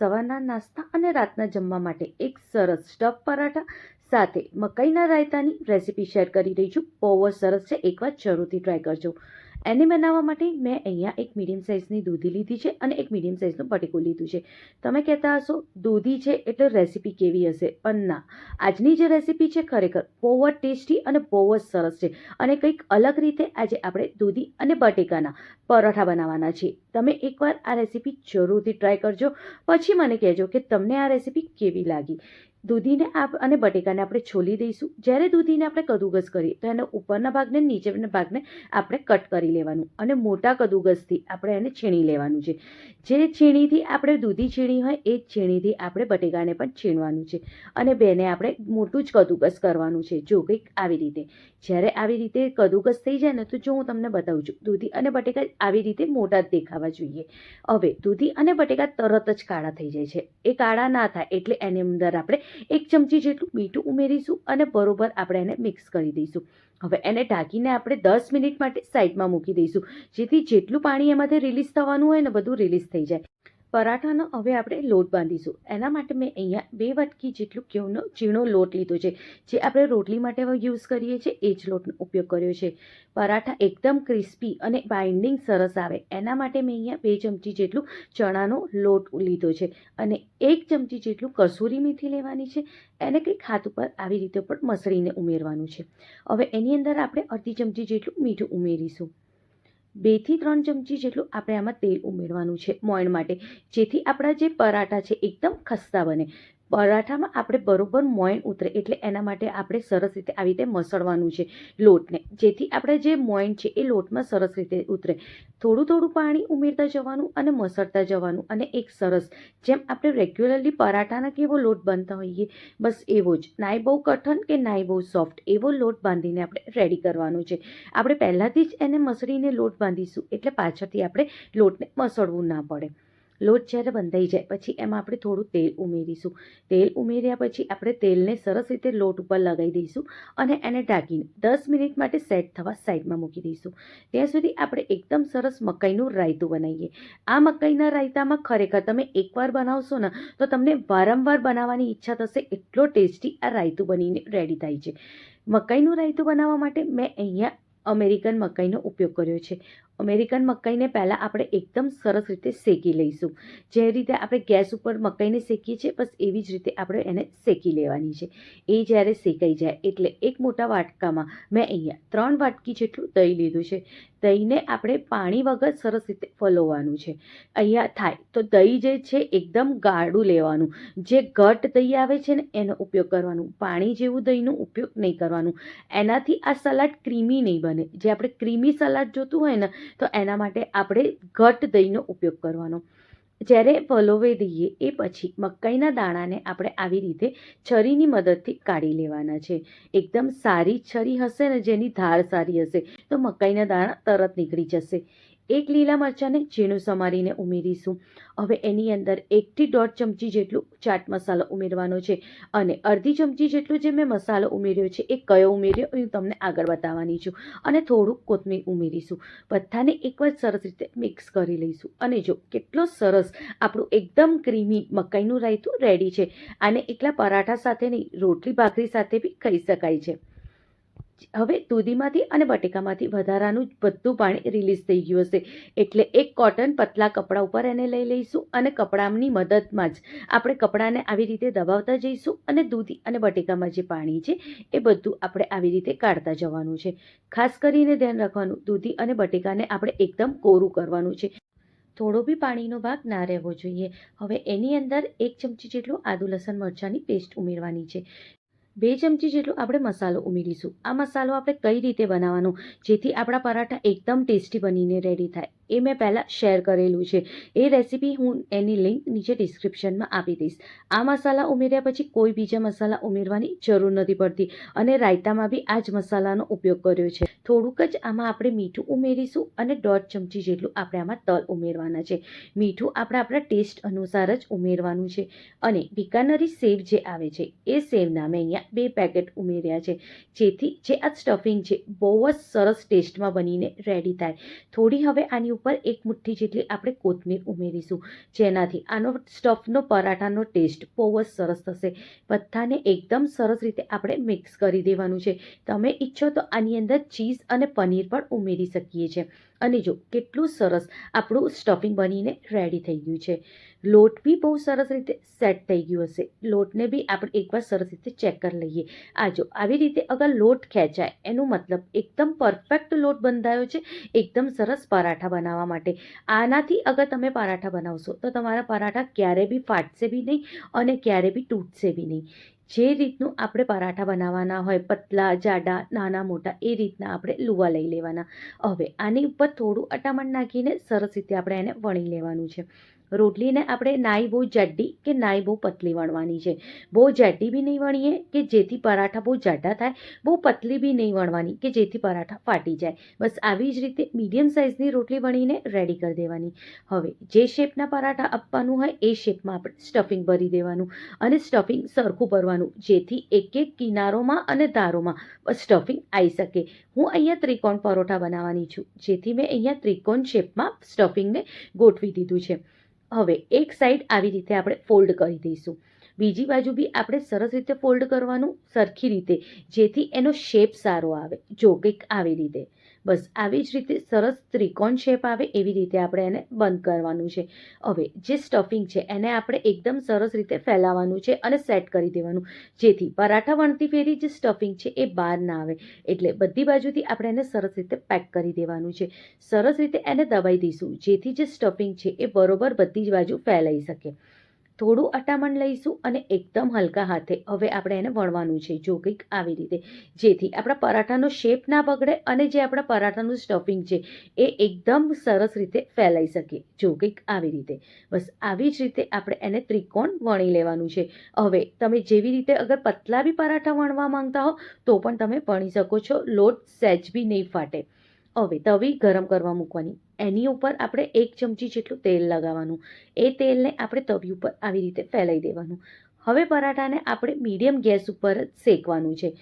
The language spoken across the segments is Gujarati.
સવારના નાસ્તા અને રાતના જમવા માટે એક સરસ સ્ટફ પરાઠા સાથે મકાઈના રાયતાની રેસીપી શેર કરી રહી છું. બહુ જ સરસ છે. એકવાર જરૂરથી ટ્રાય કરજો. એને બનાવવા માટે મેં અહીંયા એક મીડિયમ સાઇઝની દૂધી લીધી છે અને એક મીડિયમ સાઇઝનું પટેકું લીધું છે. તમે કહેતા હશો, દૂધી છે એટલે રેસીપી કેવી હશે? પણ ના. આજની જે રેસીપી છે ખરેખર બહુ જ ટેસ્ટી અને બહુ જ સરસ છે અને કંઈક અલગ રીતે આજે આપણે દૂધી અને બટેકાના પરોઠા બનાવવાના છે તમે એકવાર આ રેસીપી જરૂરથી ટ્રાય કરજો. પછી મને કહેજો કે તમને આ રેસીપી કેવી લાગી? દૂધીને આપ અને બટેકાને આપણે છોલી દઈશું. જ્યારે દૂધીને આપણે કદુગસ કરીએ, તો એના ઉપરના ભાગને નીચેના ભાગને આપણે કટ કરી લેવાનું અને મોટા કદુગસથી આપણે એને છીણી લેવાનું છે. જે છીણીથી આપણે દૂધી છીણી હોય, એ જ છીણીથી આપણે બટેકાને પણ છીણવાનું છે. અને બેને આપણે મોટું જ કદુગસ કરવાનું છે, જો કંઈક આવી રીતે. જ્યારે આવી રીતે કદુગસ થઈ જાય ને, તો જો હું તમને બતાવું છું. દૂધી અને બટેકા આવી રીતે મોટા જ દેખાવા જોઈએ. હવે દૂધી અને બટેકા તરત જ કાળા થઈ જાય છે. એ કાળા ના થાય એટલે એની અંદર આપણે એક ચમચી જેટલું મીઠું ઉમેરીશું અને બરોબર આપણે એને મિક્સ કરી દઈશું. હવે એને ઢાંકીને આપણે દસ મિનિટ માટે સાઈડમાં મૂકી દઈશું. જેથી જેટલું પાણી એમાંથી રિલીઝ થવાનું હોય ને બધું રિલીઝ થઈ જાય. પરાઠાનો હવે આપણે લોટ બાંધીશું. એના માટે મેં અહીંયા બે વાટકી જેટલું ઘઉંનો ઝીણો લોટ લીધો છે. જે આપણે રોટલી માટે યુઝ કરીએ છીએ, એ જ લોટનો ઉપયોગ કર્યો છે. પરાઠા એકદમ ક્રિસ્પી અને બાઇન્ડિંગ સરસ આવે. એના માટે મેં અહીંયા બે ચમચી જેટલું ચણાનો લોટ લીધો છે અને એક ચમચી જેટલું કસૂરી મેથી લેવાની છે. એને કંઈક હાથ ઉપર આવી રીતે પણ મસળીને ઉમેરવાનું છે. હવે એની અંદર આપણે અડધી ચમચી જેટલું મીઠું ઉમેરીશું. બેથી ત્રણ ચમચી જેટલું આપણે આમાં તેલ ઉમેરવાનું છે મોયણ માટે. જેથી આપણા જે પરાઠા છે, એકદમ ખસ્તા બને. પરાઠામાં આપણે બરોબર મોયણ ઉતરે એટલે એના માટે આપણે સરસ રીતે આવી રીતે મસળવાનું છે લોટને. જેથી આપણે જે મોયણ છે એ લોટમાં સરસ રીતે ઉતરે. થોડું થોડું પાણી ઉમેરતા જવાનું અને મસળતા જવાનું અને એક સરસ જેમ આપણે રેગ્યુલરલી પરાઠાના કેવો લોટ બાંધતા હોઈએ, બસ એવો જ. નાય બહુ કઠણ કે નાય બહુ સોફ્ટ, એવો લોટ બાંધીને આપણે રેડી કરવાનો છે. આપણે પહેલાંથી જ એને મસળીને લોટ બાંધીશું એટલે પાછળથી આપણે લોટને મસળવું ના પડે. લોટ જ્યારે બંધાઈ જાય, પછી એમાં આપણે થોડું તેલ ઉમેરીશું. તેલ ઉમેર્યા પછી આપણે તેલને સરસ રીતે લોટ ઉપર લગાવી દઈશું અને એને ઢાંકીને દસ મિનિટ માટે સેટ થવા સાઈડમાં મૂકી દઈશું. ત્યાં સુધી આપણે એકદમ સરસ મકાઈનું રાયતું બનાવીએ. આ મકાઈના રાયતામાં ખરેખર તમે એકવાર બનાવશો ને, તો તમને વારંવાર બનાવવાની ઈચ્છા થશે, એટલો ટેસ્ટી આ રાયતું બનીને રેડી થાય છે. મકાઈનું રાયતું બનાવવા માટે મેં અહીંયા અમેરિકન મકાઈનો ઉપયોગ કર્યો છે. અમેરિકન મકાઈને પહેલાં આપણે એકદમ સરસ રીતે શેકી લઈશું. જે રીતે આપણે ગેસ ઉપર મકાઈને શેકીએ છીએ, બસ એવી જ રીતે આપણે એને શેકી લેવાની છે. એ જ્યારે શેકાઈ જાય, એટલે એક મોટા વાટકામાં મેં અહીંયા ત્રણ વાટકી જેટલું દહીં લીધું છે. દહીંને આપણે પાણી વગર સરસ રીતે ફલોવાનું છે. અહીંયા થાય તો દહીં જે છે એકદમ ગાળું લેવાનું. જે ઘટ દહીં આવે છે ને, એનો ઉપયોગ કરવાનું. પાણી જેવું દહીંનો ઉપયોગ નહીં કરવાનું. એનાથી આ સલાડ ક્રીમી નહીં બને. જે આપણે ક્રીમી સલાડ જોતું હોય ને, તો એના માટે આપણે ઘટ દહીંનો ઉપયોગ કરવાનો. જ્યારે પલોવે દઈએ, એ પછી મકાઈના દાણાને આપણે આવી રીતે છરીની મદદથી કાઢી લેવાના છે. એકદમ સારી છરી હશે ને, જેની ધાર સારી હશે, તો મકાઈના દાણા તરત નીકળી જશે. એક લીલા મરચાંને ઝીણું સમારીને ઉમેરીશું. હવે એની અંદર એકથી દોઢ ચમચી જેટલું ચાટ મસાલો ઉમેરવાનો છે અને અડધી ચમચી જેટલું જે મેં મસાલો ઉમેર્યો છે એ કયો ઉમેર્યો હું તમને આગળ બતાવવાની છું. અને થોડુંક કોથમીર ઉમેરીશું. બધાને એકવાર સરસ રીતે મિક્સ કરી લઈશું. અને જો કેટલો સરસ આપણું એકદમ ક્રીમી મકાઈનું રાયતું રેડી છે. આને એકલા પરાઠા સાથે નહીં, રોટલી ભાખરી સાથે બી ખાઈ શકાય છે. હવે દૂધીમાંથી અને બટેકામાંથી વધારાનું બધું પાણી રિલીઝ થઈ ગયું હશે. એટલે એક કોટન પતલા કપડા ઉપર એને લઈ લઈશું અને કપડાની મદદમાં જ આપણે કપડાને આવી રીતે દબાવતા જઈશું અને દૂધી અને બટેકામાં જે પાણી છે એ બધું આપણે આવી રીતે કાઢતા જવાનું છે. ખાસ કરીને ધ્યાન રાખવાનું, દૂધી અને બટેકાને આપણે એકદમ કોરું કરવાનું છે. થોડો બી પાણીનો ભાગ ના રહેવો જોઈએ. હવે એની અંદર એક ચમચી જેટલું આદુ લસણ મરચાંની પેસ્ટ ઉમેરવાની છે. બે ચમચી જેટલો આપણે મસાલો ઉમેરીશું. આ મસાલો આપણે કઈ રીતે બનાવવાનો? જેથી આપણા પરાઠા એકદમ ટેસ્ટી બનીને રેડી થાય. એ મેં પહેલાં શેર કરેલું છે. એ રેસીપી હું એની લિંક નીચે ડિસ્ક્રિપ્શનમાં આપી દઈશ. આ મસાલા ઉમેર્યા પછી કોઈ બીજા મસાલા ઉમેરવાની જરૂર નથી પડતી. અને રાયતામાં બી આ જ મસાલાનો ઉપયોગ કર્યો છે. થોડુંક જ આમાં આપણે મીઠું ઉમેરીશું અને દોઢ ચમચી જેટલું આપણે આમાં તલ ઉમેરવાના છે. મીઠું આપણે આપણા ટેસ્ટ અનુસાર જ ઉમેરવાનું છે અને બિકાનરી સેવ જે આવે છે એ સેવના મેં અહીંયા બે પેકેટ ઉમેર્યા છે. જેથી જે આ સ્ટફિંગ છે બહુ જ સરસ ટેસ્ટમાં બનીને રેડી થાય. થોડી હવે આની ઉપર એક મુઠ્ઠી જેટલી આપણે કોથમીર ઉમેરીશું. જેનાથી આનો સ્ટફનો પરાઠાનો ટેસ્ટ બહુ જ સરસ થશે. બધાને એકદમ સરસ રીતે આપણે મિક્સ કરી દેવાનું છે. તમે ઈચ્છો તો આની અંદર ચીઝ અને પનીર પણ ઉમેરી શકીએ છીએ. અને જો કેટલું સરસ આપણું સ્ટફિંગ બનીને રેડી થઈ ગયું છે. લોટ બી બહુ સરસ રીતે સેટ થઈ ગયું હશે. લોટને બી આપણે એકવાર સરસ રીતે ચેક કરી લઈએ. આ જો આવી રીતે અગર લોટ ખેંચાય, એનું મતલબ એકદમ પરફેક્ટ લોટ બંધાયો છે, એકદમ સરસ પરાઠા બનાવવા માટે. આનાથી અગર તમે પરાઠા બનાવશો, તો તમારા પરાઠા ક્યારે બી ફાટશે બી નહીં અને ક્યારે બી તૂટશે બી નહીં. જે રીતનું આપણે પરાઠા બનાવવાના હોય, પતલા, જાડા, નાના, મોટા, એ રીતના આપણે લુવા લઈ લેવાના. હવે આની ઉપર થોડું અટામણ નાખીને સરસ રીતે આપણે એને વણી લેવાનું છે. રોટલીને આપણે નાઈ બહુ જાડી કે નાઈ બહુ પતલી વણવાની છે. બહુ જાડી બી નહીં વણીએ કે જેથી પરાઠા બહુ જાડા થાય, બહુ પતલી બી નહીં વણવાની કે જેથી પરાઠા ફાટી જાય. બસ આવી જ રીતે મીડિયમ સાઇઝની રોટલી વણીને રેડી કરી દેવાની. હવે જે શેપના પરાઠા આપવાનું હોય એ શેપમાં આપણે સ્ટફિંગ ભરી દેવાનું અને સ્ટફિંગ સરખું ભરવાનું, જેથી એક એક કિનારોમાં અને ધારોમાં સ્ટફિંગ આવી શકે. હું અહીંયા ત્રિકોણ પરોઠા બનાવવાની છું, જેથી મેં અહીંયા ત્રિકોણ શેપમાં સ્ટફિંગને ગોઠવી દીધું છે. હવે એક સાઈડ આવી રીતે આપણે ફોલ્ડ કરી દઈશું. બીજી બાજુ બી આપણે સરસ રીતે ફોલ્ડ કરવાનું સરખી રીતે, જેથી એનો શેપ સારો આવે, જો કંઈક આવી રીતે. બસ આવી જ રીતે સરસ ત્રિકોણ શેપ આવે એવી રીતે આપણે એને બંધ કરવાનું છે. હવે જે સ્ટફિંગ છે એને આપણે એકદમ સરસ રીતે ફેલાવવાનું છે અને સેટ કરી દેવાનું. જેથી પરાઠા વણતી ફેરી જે સ્ટફિંગ છે એ બહાર ના આવે. એટલે બધી બાજુથી આપણે એને સરસ રીતે પેક કરી દેવાનું છે. સરસ રીતે એને દબાઈ દઈશું. જેથી જે સ્ટફિંગ છે એ બરોબર બધી જ બાજુ ફેલાઈ શકે. થોડું અટામણ લઈશું અને એકદમ હલકા હાથે. હવે આપણે એને વણવાનું છે. જો કંઈક આવી રીતે. જેથી આપણા પરાઠાનો શેપ ના બગડે અને જે આપણા પરાઠાનું સ્ટફિંગ છે, એ એકદમ સરસ રીતે ફેલાઈ શકે. જો કંઈક આવી રીતે. બસ આવી જ રીતે આપણે એને ત્રિકોણ વણી લેવાનું છે. હવે તમે જેવી રીતે અગર પતલા બી પરાઠા વણવા માંગતા હો, તો પણ તમે વણી શકો છો. લોટ સહેજ બી નહીં ફાટે. હવે તવી ગરમ કરવા મૂકવાની. એની ઉપર આપણે એક ચમચી જેટલું તેલ લગાવવાનું. એ તેલને આપણે તવી ઉપર આવી રીતે ફેલાઈ દેવાનું. હવે પરાઠાને આપણે મીડિયમ ગેસ ઉપર જ શેકવાનું છે.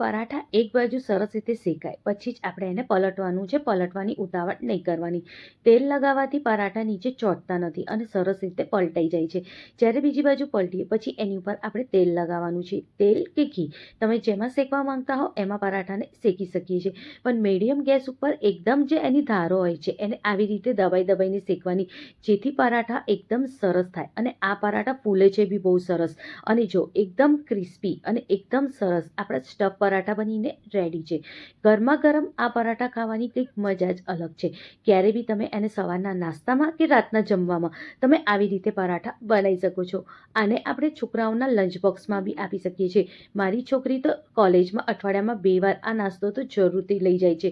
પરાઠા એક બાજુ સરસ રીતે શેકાય. પછી જ આપણે એને પલટવાનું છે. પલટવાની ઉતાવળ નહીં કરવાની. તેલ લગાવવાથી પરાઠા નીચે ચોંટતા નથી અને સરસ રીતે પલટાઈ જાય છે. જ્યારે બીજી બાજુ પલટીએ, પછી એની ઉપર આપણે તેલ લગાવવાનું છે. તેલ કે ઘી? તમે જેમાં શેકવા માંગતા હો, એમાં પરાઠાને શેકી શકીએ છીએ. પણ મીડિયમ ગેસ ઉપર એકદમ જે એની ધારો હોય છે, એને આવી રીતે દબાઈ દબાઈને શેકવાની, જેથી પરાઠા એકદમ સરસ થાય. અને આ પરાઠા ફૂલે છે બી બહુ સરસ. અને જો એકદમ ક્રિસ્પી અને એકદમ સરસ આપણા સ્ટફ પરાઠા બનીને રેડી છે. ગરમા ગરમ આ પરાઠા ખાવાની કંઈક મજા જ અલગ છે. ક્યારે બી તમે એને સવારના નાસ્તામાં કે રાતના જમવામાં તમે આવી રીતે પરાઠા બનાવી શકો છો. આને આપણે છોકરાઓના લંચ બોક્સમાં બી આપી શકીએ છીએ. મારી છોકરી તો કોલેજમાં અઠવાડિયામાં બે વાર આ નાસ્તો તો જરૂરથી લઈ જાય છે.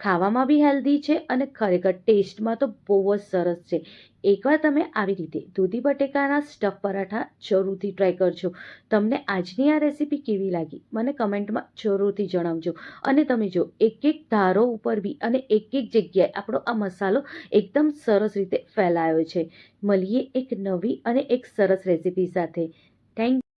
ખાવામાં બી હેલ્ધી છે અને ખરેખર ટેસ્ટમાં તો બહુ જ સરસ છે. એકવાર તમે આવી રીતે દૂધી બટેકાના સ્ટફ પરાઠા જરૂરથી ટ્રાય કરજો. તમને આજની આ રેસીપી કેવી લાગી મને કમેન્ટમાં જરૂરથી જણાવજો. અને તમે જો એક એક ધારો ઉપર બી અને એક એક જગ્યાએ આપણો આ મસાલો એકદમ સરસ રીતે ફેલાયો છે. મળીએ એક નવી અને એક સરસ રેસીપી સાથે. થેન્ક